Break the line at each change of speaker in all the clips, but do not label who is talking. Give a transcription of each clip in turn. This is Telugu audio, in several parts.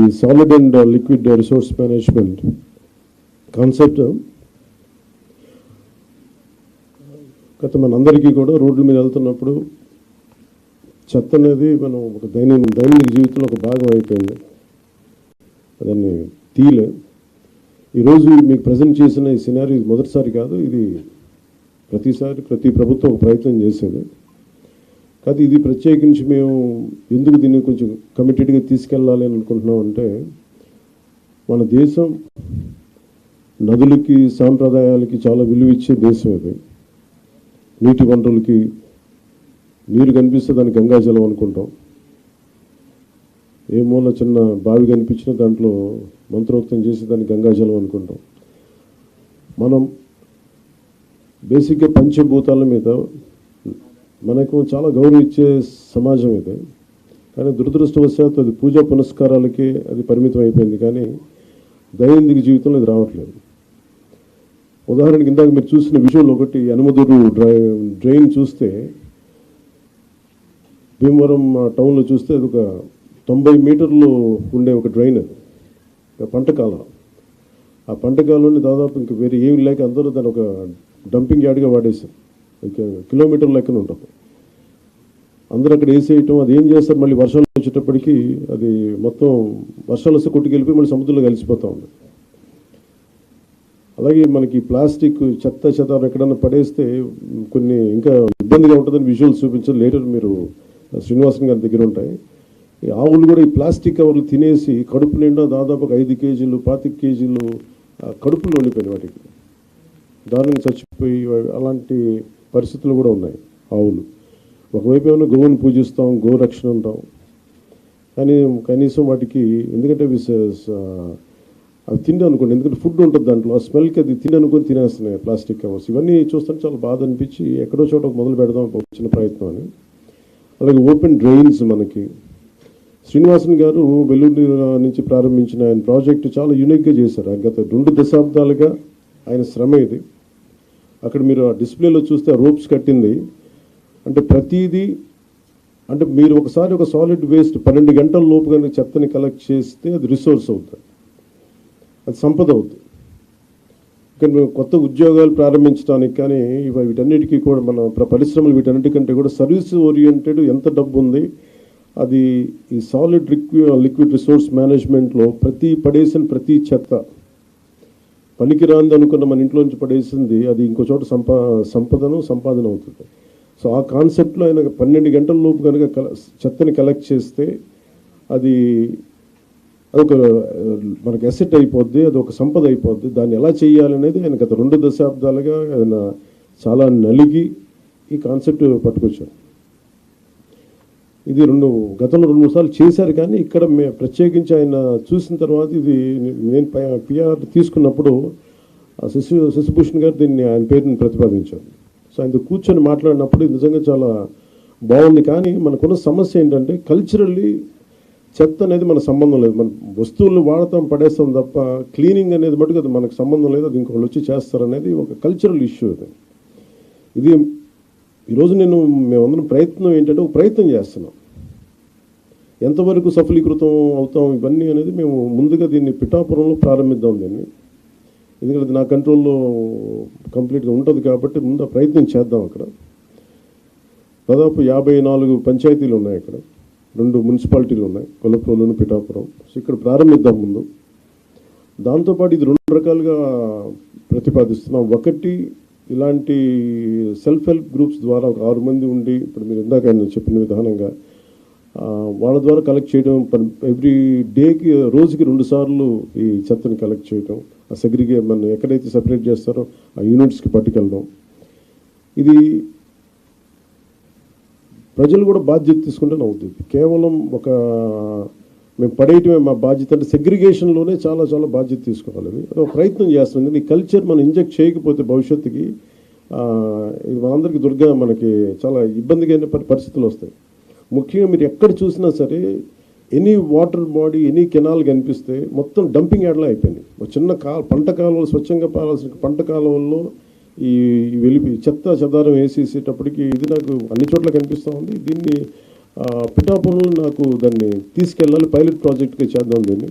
ఈ solid and liquid resource management concept గత మనందరికీ కూడా రోడ్ల మీద వెళ్తున్నప్పుడు చెత్త అనేది మనం ఒక దైనం దైనిక జీవితంలో ఒక భాగం అయిపోయింది. దాన్ని తీలే. ఈరోజు మీకు ప్రజెంట్ చేసిన ఈ సినారీ మొదటిసారి కాదు ఇది ప్రతిసారి ప్రతి ప్రభుత్వం ఒక ప్రయత్నం చేసేది. కాదు ఇది ప్రత్యేకించి మేము ఎందుకు దీన్ని కొంచెం కమిటెడ్గా తీసుకెళ్ళాలి అని అనుకుంటున్నాం అంటే మన దేశం నదులకి సాంప్రదాయాలకి చాలా విలువ ఇచ్చే దేశం ఇది. నీటి వనరులకి నీరు కనిపిస్తే దాన్ని గంగాజలం అనుకుంటాం. ఏ మూల చిన్న బావి కనిపించినా దాంట్లో మంత్రోక్తం చేసి దాన్ని గంగాజలం అనుకుంటాం. మనం బేసిక్గా పంచభూతాల మీద మనకు చాలా గౌరవం ఇచ్చే సమాజం ఇది. కానీ దురదృష్టవశాత్తు అది పూజా పునస్కారాలకే అది పరిమితం అయిపోయింది. కానీ దైనందిక జీవితంలో ఇది రావట్లేదు. ఉదాహరణకి ఇందాక మీరు చూసిన విజువల్ ఒకటి యనమదురు డ్రై డ్రైన్ చూస్తే భీమవరం టౌన్లో చూస్తే అది ఒక తొంభై మీటర్లు ఉండే ఒక డ్రైన్ అది. పంటకాలం ఆ పంటకాలంలో దాదాపు ఇంకా వేరే ఏమి లేక అందరూ దాన్ని ఒక డంపింగ్ యార్డ్గా వాడేశారు. ఇక కిలోమీటర్ లెక్కన ఉంటుంది. అందరూ అక్కడ వేసేయటం అది ఏం చేస్తారు? మళ్ళీ వర్షాలు వచ్చేటప్పటికి అది మొత్తం వర్షాలు వస్తే కొట్టుకెళ్ళిపోయి మళ్ళీ సముద్రంలో కలిసిపోతూ ఉంది. అలాగే మనకి ప్లాస్టిక్ చెత్త చెత్త ఎక్కడన్నా పడేస్తే కొన్ని ఇంకా ఇబ్బందిగా ఉంటుందని విజువల్స్ చూపించారు లేటర్ మీరు శ్రీనివాసన్ గారి దగ్గర ఉంటాయి. ఈ ఆవులు కూడా ఈ ప్లాస్టిక్ కవర్లు తినేసి కడుపు నిండా దాదాపు ఒక ఐదు కేజీలు పాతిక కేజీలు కడుపులో ఉండిపోయినాయి వాటికి. దారుణంగా చచ్చిపోయి అలాంటి పరిస్థితులు కూడా ఉన్నాయి. ఆవులు ఒకవైపు ఏమైనా గోవును పూజిస్తాం గోరక్షణ అంటాం. కానీ కనీసం వాటికి ఎందుకంటే అవి అవి తిండి అనుకోండి. ఎందుకంటే ఫుడ్ ఉంటుంది దాంట్లో. ఆ స్మెల్కి అది తిండి అనుకుని తినేస్తున్నాయి ప్లాస్టిక్ కవర్స్. ఇవన్నీ చూస్తుంటే చాలా బాధ అనిపించి ఎక్కడో చోట మొదలు పెడదాం ఒక చిన్న ప్రయత్నం అని. అలాగే ఓపెన్ డ్రైన్స్ మనకి. శ్రీనివాసన్ గారు వెల్లుల్లి నుంచి ప్రారంభించిన ఆయన ప్రాజెక్టు చాలా యూనిక్గా చేశారు. గత రెండు దశాబ్దాలుగా ఆయన శ్రమ ఇది. అక్కడ మీరు ఆ డిస్ప్లేలో చూస్తే రోప్స్ కట్టింది. అంటే ప్రతిదీ అంటే మీరు ఒకసారి ఒక సాలిడ్ వేస్ట్ పన్నెండు గంటల లోపు కనుక చెత్తని కలెక్ట్ చేస్తే అది రిసోర్స్ అవుతుంది. అది సంపద అవుతుంది. ఇక్కడ మేము కొత్త ఉద్యోగాలు ప్రారంభించడానికి కానీ ఇవి వీటన్నిటికీ కూడా మన పరిశ్రమలు వీటన్నిటికంటే కూడా సర్వీస్ ఓరియంటెడ్ ఎంత డబ్బు ఉంది అది ఈ సాలిడ్ లిక్విడ్ రిసోర్స్ మేనేజ్మెంట్లో ప్రతి పడేసిన ప్రతి చెత్త పనికిరాంది అనుకున్న మన ఇంట్లోంచి పడేసింది అది ఇంకో చోట సంపా సంపదను సంపాదన అవుతుంది. సో ఆ కాన్సెప్ట్లో ఆయన పన్నెండు గంటల లోపు కనుక కల- చెత్తని కలెక్ట్ చేస్తే అది అదొక మనకు అసెట్ అయిపోద్ది అది ఒక సంపద అయిపోద్ది. దాన్ని ఎలా చేయాలనేది ఆయన గత రెండు దశాబ్దాలుగా ఆయన చాలా నలిగి ఈ కాన్సెప్ట్ పట్టుకొచ్చారు. ఇది రెండు గతంలో రెండు మూడు సార్లు చేశారు కానీ ఇక్కడ మే ప్రత్యేకించి ఆయన చూసిన తర్వాత ఇది నేను పిఆర్ తీసుకున్నప్పుడు ఆ శశి శశిభూషణ్ గారు దీన్ని ఆయన పేరుని ప్రతిపాదించారు. సో ఆయనతో కూర్చొని మాట్లాడినప్పుడు ఇది నిజంగా చాలా బాగుంది. కానీ మనకున్న సమస్య ఏంటంటే కల్చరల్లీ చెత్త అనేది మన సంబంధం లేదు. మన వస్తువులు వాడతాం పడేస్తాం తప్ప క్లీనింగ్ అనేది మటుకు అది మనకు సంబంధం లేదు. అది ఇంకొకళ్ళు వచ్చి చేస్తారనేది ఒక కల్చరల్ ఇష్యూ అది. ఇది ఈరోజు నేను మేమందరం ప్రయత్నం ఏంటంటే ఒక ప్రయత్నం చేస్తున్నాం. ఎంతవరకు సఫలీకృతం అవుతాం ఇవన్నీ అనేది మేము ముందుగా దీన్ని పిఠాపురంలో ప్రారంభిద్దాం దీన్ని. ఎందుకంటే నా కంట్రోల్లో కంప్లీట్గా ఉంటుంది కాబట్టి ముందు ప్రయత్నం చేద్దాం అక్కడ. దాదాపు యాభై నాలుగు పంచాయతీలు ఉన్నాయి అక్కడ. రెండు మున్సిపాలిటీలు ఉన్నాయి కొలప్రోలను పిఠాపురం. సో ఇక్కడ ప్రారంభిద్దాం ముందు. దాంతోపాటు ఇది రెండు రకాలుగా ప్రతిపాదిస్తున్నాం. ఒకటి ఇలాంటి సెల్ఫ్ హెల్ప్ గ్రూప్స్ ద్వారా ఒక ఆరు మంది ఉండి ఇప్పుడు మీరు ఇందాక చెప్పిన విధానంగా వాళ్ళ ద్వారా కలెక్ట్ చేయడం ఎవ్రీ డేకి రోజుకి రెండు సార్లు ఈ చెత్తని కలెక్ట్ చేయడం ఆ సెగ్రిగే మన ఎక్కడైతే సెపరేట్ చేస్తారో ఆ యూనిట్స్కి పట్టుకెళ్ళడం. ఇది ప్రజలు కూడా బాధ్యత తీసుకుంటే అవుతుంది కేవలం ఒక మేము పడేయటమే మా బాధ్యత అంటే సెగ్రిగేషన్లోనే చాలా చాలా బాధ్యత తీసుకోవాలి. అది ఒక ప్రయత్నం చేస్తుంది ఈ కల్చర్ మనం ఇంజెక్ట్ చేయకపోతే భవిష్యత్తుకి ఇది మనందరికీ దుర్గా మనకి చాలా ఇబ్బందిగా పరిస్థితులు వస్తాయి. ముఖ్యంగా మీరు ఎక్కడ చూసినా సరే any water body any canal కనిపిస్తే మొత్తం డంపింగ్ యార్డ్లా అయిపోయింది. ఒక చిన్న కా పంట కాలువలు స్వచ్ఛంగా పారాల్సిన పంట కాలువల్లో ఈ వెలిపి చెత్త చెదారం వేసేసేటప్పటికి ఇది నాకు అన్ని చోట్ల కనిపిస్తూ ఉంది. దీన్ని పిఠాపురంలో నాకు దాన్ని తీసుకెళ్ళాలి పైలట్ ప్రాజెక్ట్గా చేద్దాం దీన్ని.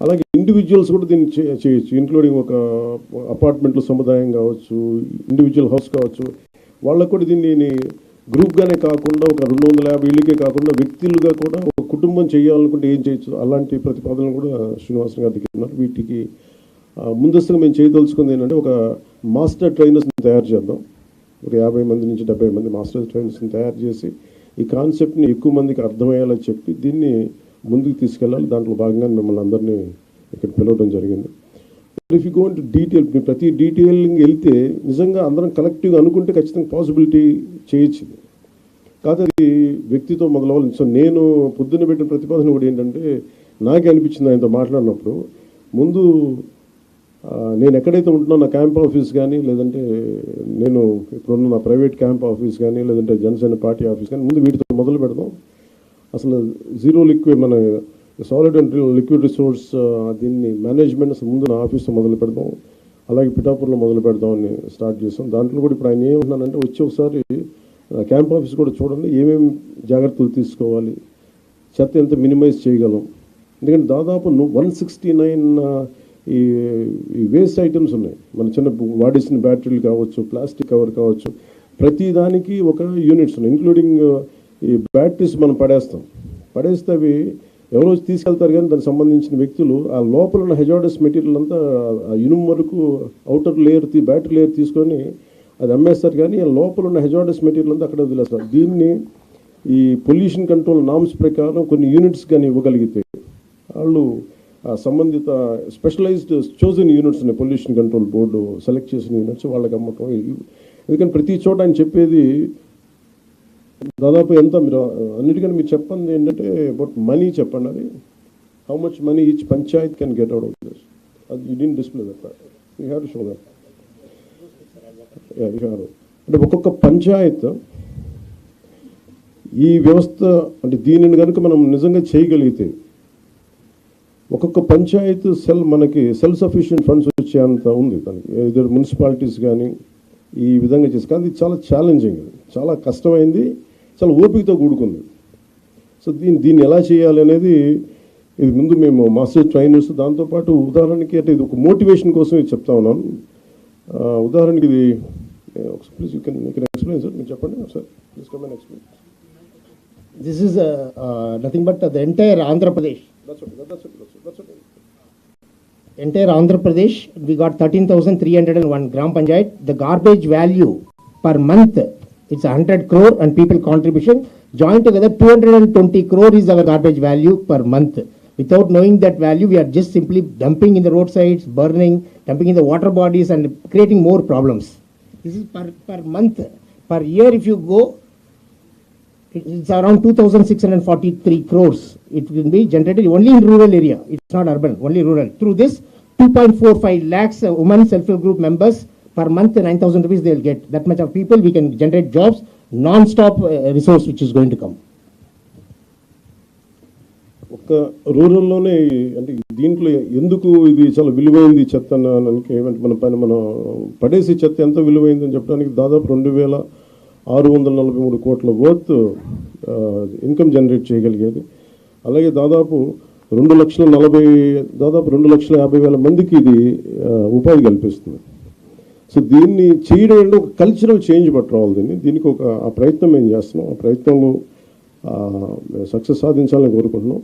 అలాగే ఇండివిజువల్స్ కూడా దీన్ని చే- చేయొచ్చు. ఇంక్లూడింగ్ ఒక అపార్ట్మెంట్లో సముదాయం కావచ్చు ఇండివిజువల్ హౌస్ కావచ్చు. వాళ్ళకు కూడా దీన్ని గ్రూప్గానే కాకుండా ఒక రెండు వందల యాభై ఇళ్ళకే కాకుండా వ్యక్తులుగా కూడా ఒక కుటుంబం చేయాలనుకుంటే ఏం చేయొచ్చు? అలాంటి ప్రతిపాదనలు కూడా శ్రీనివాసన్ గారి దగ్గర ఉన్నారు. వీటికి ముందస్తుగా మేము చేయదలుచుకుంది ఏంటంటే ఒక మాస్టర్ ట్రైనర్స్ని తయారు చేద్దాం. ఒక యాభై మంది నుంచి డెబ్బై మంది మాస్టర్ ట్రైనర్స్ని తయారు చేసి ఈ కాన్సెప్ట్ని ఎక్కువ మందికి అర్థమయ్యేలా చెప్పి దీన్ని ముందుకు తీసుకెళ్ళాలి. దాంట్లో భాగంగా మిమ్మల్ని అందరినీ ఇక్కడ పిలవడం జరిగింది. If you gone to detail ప్రతి డీటెయిలింగ్ వెళ్తే నిజంగా అందరం కలెక్టివ్గా అనుకుంటే ఖచ్చితంగా పాసిబిలిటీ చేయొచ్చు కాదు అది వ్యక్తితో మొదలవ్వాలి సో నేను పొద్దున్న పెట్టిన ప్రతిపాదన కూడా ఏంటంటే నాకే అనిపించింది ఆయనతో మాట్లాడినప్పుడు ముందు నేను ఎక్కడైతే ఉంటున్నా నా క్యాంప్ ఆఫీస్ కానీ లేదంటే నేను ఇప్పుడున్న నా ప్రైవేట్ క్యాంప్ ఆఫీస్ కానీ లేదంటే జనసేన పార్టీ ఆఫీస్ కానీ ముందు వీటితో మొదలు పెడదాం. అసలు జీరో లిక్విడ్ మన సాలిడ్ అండ్ లిక్విడ్ రిసోర్స్ దీన్ని మేనేజ్మెంట్ ముందు నా ఆఫీస్లో మొదలు పెడదాం. అలాగే పిఠాపూర్లో మొదలు పెడదామని స్టార్ట్ చేసాం. దాంట్లో కూడా ఇప్పుడు ఆయన ఏమంటున్నానంటే వచ్చి ఒకసారి క్యాంప్ ఆఫీస్ కూడా చూడండి ఏమేమి జాగ్రత్తలు తీసుకోవాలి చెత్త ఎంత మినిమైజ్ చేయగలం. ఎందుకంటే దాదాపు వన్ సిక్స్టీ నైన్ ఈ ఈ వేస్ట్ ఐటమ్స్ ఉన్నాయి. మన చిన్న వాడేసిన బ్యాటరీలు కావచ్చు ప్లాస్టిక్ కవర్ కావచ్చు ప్రతి దానికి ఒక యూనిట్స్ ఉన్నాయి ఇంక్లూడింగ్ ఈ బ్యాటరీస్ మనం పడేస్తాం. పడేస్తే అవి ఎవరో తీసుకెళ్తారు కానీ దానికి సంబంధించిన వ్యక్తులు ఆ లోపల ఉన్న హెజార్డస్ మెటీరియల్ అంతా ఆ ఇనుము వరకు అవుటర్ లేయర్ తీ బ్యాటరీ లేయర్ తీసుకొని అది అమ్మేస్తారు కానీ ఆ లోపల ఉన్న హెజార్డస్ మెటీరియల్ అంతా అక్కడ వదిలేస్తారు. దీన్ని ఈ పొల్యూషన్ కంట్రోల్ నామ్స్ ప్రకారం కొన్ని యూనిట్స్ కానీ ఇవ్వగలిగితే వాళ్ళు ఆ సంబంధిత స్పెషలైజ్డ్ చోజన్ యూనిట్స్ ఉన్నాయి పొల్యూషన్ కంట్రోల్ బోర్డు సెలెక్ట్ చేసిన యూనిట్స్ వాళ్ళకి అమ్మటం ఎందుకంటే ప్రతి చోట ఆయన చెప్పేది దాదాపు ఎంత మీరు అన్నిటికన్నా మీరు చెప్పండి ఏంటంటే అబౌట్ మనీ చెప్పండి. అది how much money each panchayat can get out of this అది you dean display that you have to show that అంటే ఒక్కొక్క పంచాయత్ ఈ వ్యవస్థ అంటే దీనిని కనుక మనం నిజంగా చేయగలిగితే ఒక్కొక్క పంచాయత్ సెల్ మనకి సెల్ఫ్ సఫిషియెంట్ ఫండ్స్ వచ్చేంత ఉంది దానికి. ఇద్దరు మున్సిపాలిటీస్ కానీ ఈ విధంగా చేసి కానీ ఇది చాలా ఛాలెంజింగ్ చాలా కష్టమైంది. చాలా ఓపికతో కూడుకుంది. సో దీన్ని దీన్ని ఎలా చేయాలి అనేది ఇది ముందు మేము మాస్టర్ ట్రైనర్స్ దాంతోపాటు ఉదాహరణకి అంటే ఇది ఒక మోటివేషన్ కోసం ఇది చెప్తా ఉన్నాను. ఉదాహరణకి ఇది please you can you can explain sir మీరు చెప్పండి sir please come and explain
This is uh, uh, nothing but uh, the entire Andhra Pradesh.
That's okay that's okay that's okay
Entire Andhra Pradesh, we got 13,301 gram it's 100 crore and people contribution. Joined together, 220 crore is our garbage value per month. Without knowing that value, we are just simply dumping in the roadsides, burning, dumping in the water bodies and creating more problems. This is per, per month. Per year, if you go, it's around 2,643 crores. It will be generated only in rural area. It's not urban, only rural. Through this, 2.45 lakhs women self-help group members per month, 9,000 rupees they'll get. That much of people, we can generate jobs, non-stop uh, resource which is going to come.
ఒక్క రూరల్లోనే అంటే దీంట్లో ఎందుకు ఇది చాలా విలువైంది చెత్త అనడానికి ఏమంటే మన పైన మనం పడేసి చెత్త ఎంత విలువైంది అని చెప్పడానికి దాదాపు రెండు వేల ఆరు వందల నలభై మూడు కోట్ల వర్త్ ఇన్కమ్ జనరేట్ చేయగలిగేది అలాగే దాదాపు రెండు లక్షల నలభై దాదాపు రెండు లక్షల యాభై వేల మందికి ఇది ఉపాధి కల్పిస్తుంది సో దీన్ని చేయడం అంటే ఒక కల్చరల్ చేంజ్ పట్టుకోవాలి దీన్ని. దీనికి ఒక ఆ ప్రయత్నం మేము చేస్తున్నాం? ఆ ప్రయత్నంలో సక్సెస్ సాధించాలని కోరుకుంటున్నాం.